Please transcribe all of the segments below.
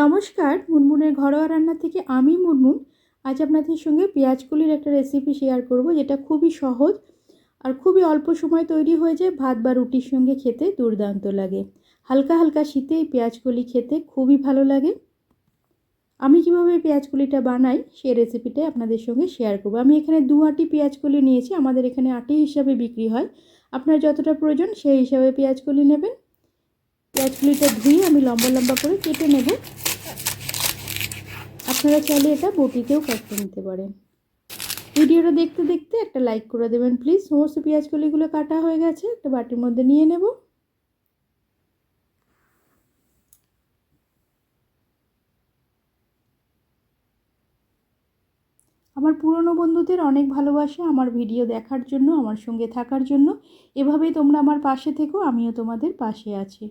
নমস্কার, মুনমুনের ঘরোয়া রান্না থেকে আমি মুনমুন। আজ আপনাদের সঙ্গে পেঁয়াজকলির একটা রেসিপি শেয়ার করব, যেটা খুবই সহজ আর খুবই অল্প সময় তৈরি হয়ে যায়। ভাত বা রুটির সঙ্গে খেতে দুর্দান্ত লাগে। হালকা হালকা শীতে এই পেঁয়াজকলি খেতে খুবই ভালো লাগে। আমি কীভাবে পেঁয়াজকলিটা বানাই, সেই রেসিপিটাই আপনাদের সঙ্গে শেয়ার করব। আমি এখানে দু আটি পেঁয়াজকলি নিয়েছি, আমাদের এখানে আটি হিসাবে বিক্রি হয়। আপনার যতটা প্রয়োজন সেই হিসাবে পেঁয়াজকলি নেবেন। পেঁয়াজগুলিটা ধুয়ে আমি লম্বা লম্বা করে কেটে নেব। আপনারা চাইলে এটা বটিতেও কাটতে নিতে পারেন। ভিডিওটা দেখতে দেখতে একটা লাইক করে দেবেন, প্লিজ। সমস্ত পেঁয়াজকলিগুলো কাটা হয়ে গেছে, একটা বাটির মধ্যে নিয়ে নেব। আমার পুরনো বন্ধুদের অনেক ভালোবাসা আমার ভিডিও দেখার জন্য, আমার সঙ্গে থাকার জন্য। এভাবেই তোমরা আমার পাশে থেকো, আমিও তোমাদের পাশে আছি।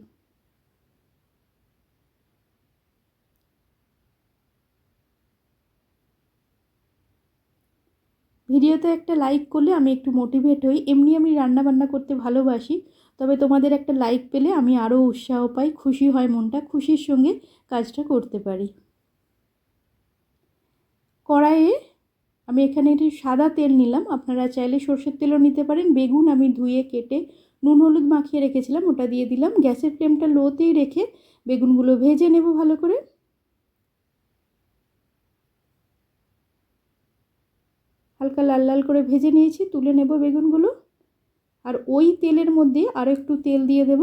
ভিডিওতে একটা লাইক করলে আমি একটু মোটিভেট হই। এমনি আমি রান্না বান্না করতে ভালোবাসি, তবে তোমাদের একটা লাইক পেলে আমি আরও উৎসাহ পাই, খুশি হয় মনটা, খুশির সঙ্গে কাজটা করতে পারি। কড়াইয়ে আমি এখানে একটি সাদা তেল নিলাম। আপনারা চাইলে সর্ষের তেলও নিতে পারেন। বেগুন আমি ধুয়ে কেটে নুন হলুদ মাখিয়ে রেখেছিলাম, ওটা দিয়ে দিলাম। গ্যাসের ফ্লেমটা লোতেই রেখে বেগুনগুলো ভেজে নেব ভালো করে। হালকা লাল লাল করে ভেজে নিয়েছি, তুলে নেব বেগুনগুলো। আর ওই তেলের মধ্যে আরও একটু তেল দিয়ে দেব।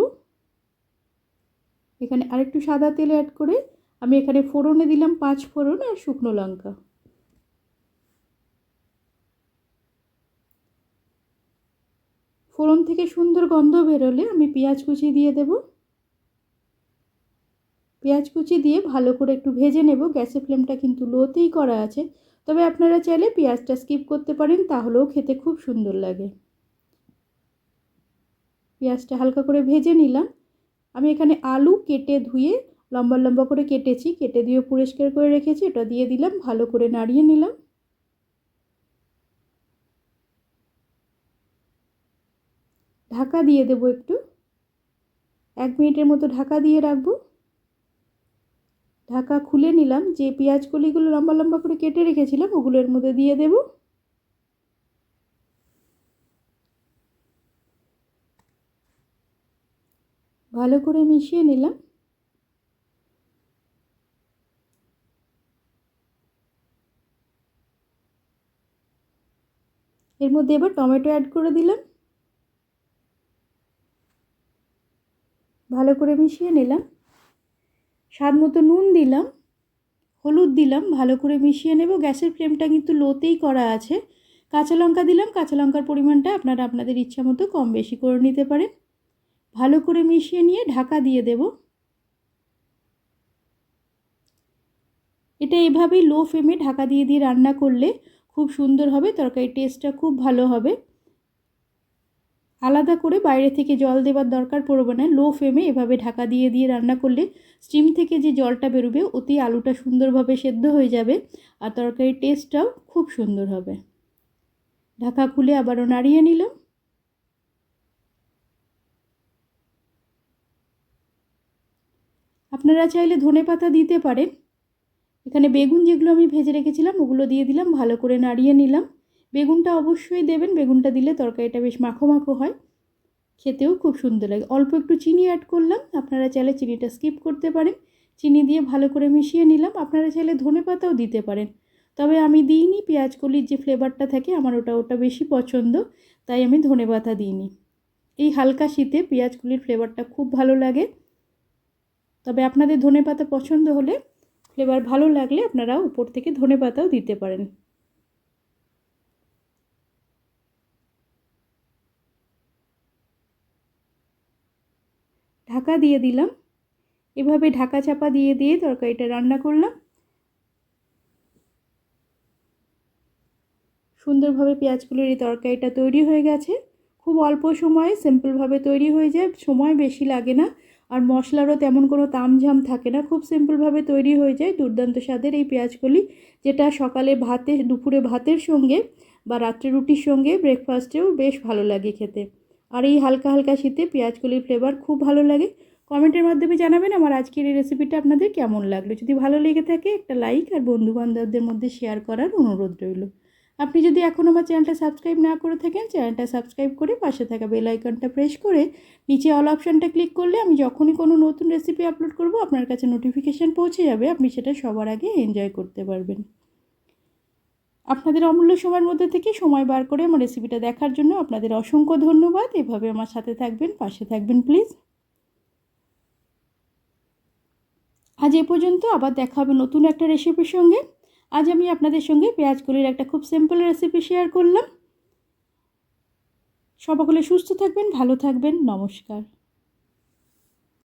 এখানে আরেকটু সাদা তেল অ্যাড করে আমি এখানে ফোড়নে দিলাম পাঁচ ফোড়ন আর শুকনো লঙ্কা। ফোড়ন থেকে সুন্দর গন্ধ বেরোলে আমি পেঁয়াজ কুচি দিয়ে দেব। পেঁয়াজ কুচি দিয়ে ভালো করে একটু ভেজে নেব, গ্যাসের ফ্লেমটা কিন্তু লোতেই করা আছে। তবে আপনারা চাইলে পেঁয়াজটা স্কিপ করতে পারেন, তাহলেও খেতে খুব সুন্দর লাগে। পেঁয়াজটা হালকা করে ভেজে নিলাম। আমি এখানে আলু কেটে ধুয়ে লম্বা লম্বা করে কেটেছি, কেটে দিয়ে পরিষ্কার করে রেখেছি ওটা দিয়ে দিলাম, ভালো করে নাড়িয়ে নিলাম। ঢাকা দিয়ে দেবো একটু। এক মিনিটের মতো ঢাকা দিয়ে রাখব। ঢাকা খুলে নিলাম, যে পেঁয়াজ কলিগুলো লম্বা লম্বা করে কেটে রেখেছিলাম, ওগুলোর মধ্যে দিয়ে দেব। ভালো করে মিশিয়ে নিলাম। এর মধ্যে এবার টমেটো অ্যাড করে দিলাম। ভালো করে মিশিয়ে নিলাম। স্বাদ মতো নুন দিলাম, হলুদ দিলাম, ভালো করে মিশিয়ে নেব। গ্যাসের ফ্লেমটা কিন্তু লোতেই করা আছে। কাঁচা লঙ্কা দিলাম, কাঁচা লঙ্কার পরিমাণটা আপনারা আপনাদের ইচ্ছা মতো কম বেশি করে নিতে পারেন। ভালো করে মিশিয়ে নিয়ে ঢাকা দিয়ে দেব। এটা এভাবেই লো ফ্লেমে ঢাকা দিয়ে দিয়ে রান্না করলে খুব সুন্দর হবে, তরকারির টেস্টটা খুব ভালো হবে। আলাদা করে বাইরে থেকে জল দেবার দরকার পড়বে না। লো ফ্লেমে এভাবে ঢাকা দিয়ে দিয়ে রান্না করলে স্টিম থেকে যে জলটা বেরোবে ওতেই আলুটা সুন্দরভাবে সেদ্ধ হয়ে যাবে আর তরকারির টেস্টটাও খুব সুন্দর হবে। ঢাকা খুলে আবারও নাড়িয়ে নিলাম। আপনারা চাইলে ধনে পাতা দিতে পারেন। এখানে বেগুন যেগুলো আমি ভেজে রেখেছিলাম, ওগুলো দিয়ে দিলাম, ভালো করে নাড়িয়ে নিলাম। বেগুনটা অবশ্যই দেবেন, বেগুনটা দিলে তরকারিটা বেশ মাখো মাখো হয়, খেতেও খুব সুন্দর লাগে। অল্প একটু চিনি অ্যাড করলাম, আপনারা চাইলে চিনিটা স্কিপ করতে পারেন। চিনি দিয়ে ভালো করে মিশিয়ে নিলাম, আপনারা চাইলে ধনে পাতাও দিতে পারেন। তবে আমি দিইনি, পেঁয়াজ কলির যে ফ্লেভারটা থাকে, আমার ওটা ওটা বেশি পছন্দ, তাই আমি ধনে পাতা দিইনি। এই হালকা শীতে পেঁয়াজ কলির ফ্লেভারটা খুব ভালো লাগে। তবে আপনাদের ধনে পাতা পছন্দ হলে ফ্লেভার ভালো লাগলে আপনারা উপর থেকে ধনে পাতাও দিতে পারেন। ঢাকা দিয়ে দিলাম। এভাবে ঢাকা চাপা দিয়ে দিয়ে তরকারিটা রান্না করলাম। সুন্দরভাবে পেঁয়াজগুলোর এই তরকারিটা তৈরি হয়ে গেছে। খুব অল্প সময়ে, সিম্পলভাবে তৈরি হয়ে যায়। সময় বেশি লাগে না। আর মশলারও তেমন কোনো তামঝাম থাকে না। খুব সিম্পলভাবে তৈরি হয়ে যায় দুর্দান্ত স্বাদের এই পেঁয়াজকলি যেটা সকালে ভাতে, দুপুরে ভাতের সঙ্গে বা রাত্রে রুটির সঙ্গে ব্রেকফাস্টেও বেশ ভালো লাগে খেতে। আর এই হালকা হালকা শীতে পেঁয়াজকলির ফ্লেভার খুব ভালো লাগে। কমেন্টের মাধ্যমে জানাবেন আমার আজকের এই রেসিপিটা আপনাদের কেমন লাগল। যদি ভালো লেগে থাকে, একটা লাইক আর বন্ধুবান্ধবদের মধ্যে শেয়ার করার অনুরোধ রইল। আপনি যদি এখন আমার চ্যানেলটা সাবস্ক্রাইব না করে থাকেন, চ্যানেলটা সাবস্ক্রাইব করে পাশে থাকা বেল আইকনটা প্রেস করে নিচে অল অপশানটা ক্লিক করলে আমি যখনই কোনো নতুন রেসিপি আপলোড করব, আপনার কাছে নোটিফিকেশান পৌঁছে যাবে। আপনি সেটা সবার আগে এনজয় করতে পারবেন। আপনাদের অমূল্য সময়ের মধ্যে থেকে সময় বার করে আমার রেসিপিটা দেখার জন্য আপনাদের অসংখ্য ধন্যবাদ। এভাবে আমার সাথে থাকবেন, পাশে থাকবেন প্লিজ আজ এ পর্যন্ত, আবার দেখা হবে নতুন একটা রেসিপির সঙ্গে। আজ আমি আপনাদের সঙ্গে পেঁয়াজ কলির একটা খুব সিম্পল রেসিপি শেয়ার করলাম। সকলে সুস্থ থাকবেন, ভালো থাকবেন, নমস্কার।